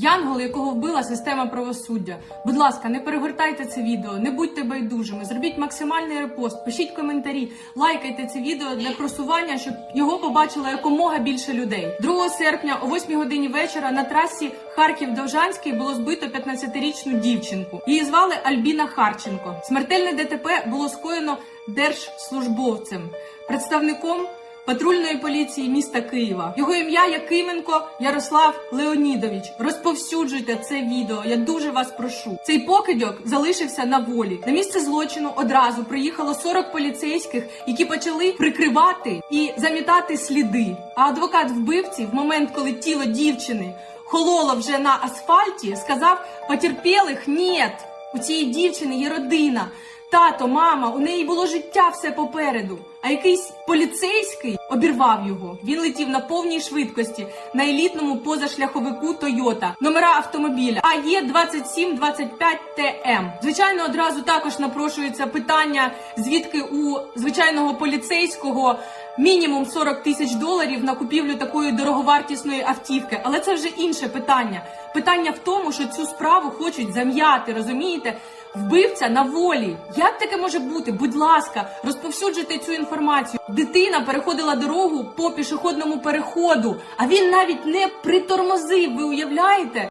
Янгол, якого вбила система правосуддя. Будь ласка, не перегортайте це відео, не будьте байдужими. Зробіть максимальний репост, пишіть коментарі, лайкайте це відео для просування, щоб його побачило якомога більше людей. 2 серпня о 8 годині вечора на трасі Харків-Довжанський було збито 15-річну дівчинку. Її звали Альбіна Харченко. Смертельне ДТП було скоєно держслужбовцем, представником патрульної поліції міста Києва. Його ім'я Якименко Ярослав Леонідович. Розповсюджуйте це відео. Я дуже вас прошу. Цей покидьок залишився на волі. На місце злочину одразу приїхало 40 поліцейських, які почали прикривати і замітати сліди. А адвокат вбивці, в момент, коли тіло дівчини хололо вже на асфальті, сказав: потерпілих нет. У цієї дівчини є родина. Тато, мама, у неї було життя все попереду. А якийсь поліцейський обірвав його. Він летів на повній швидкості на елітному позашляховику Тойота. Номера автомобіля АЄ 2725 ТМ. Звичайно, одразу також напрошується питання, звідки у звичайного поліцейського мінімум 40 тисяч доларів на купівлю такої дороговартісної автівки. Але це вже інше питання. Питання в тому, що цю справу хочуть зам'яти, розумієте? Вбивця на волі. Як таке може бути? Будь ласка, розповсюджуйте цю інформацію. Дитина переходила дорогу по пішохідному переходу, а він навіть не притормозив. Ви уявляєте?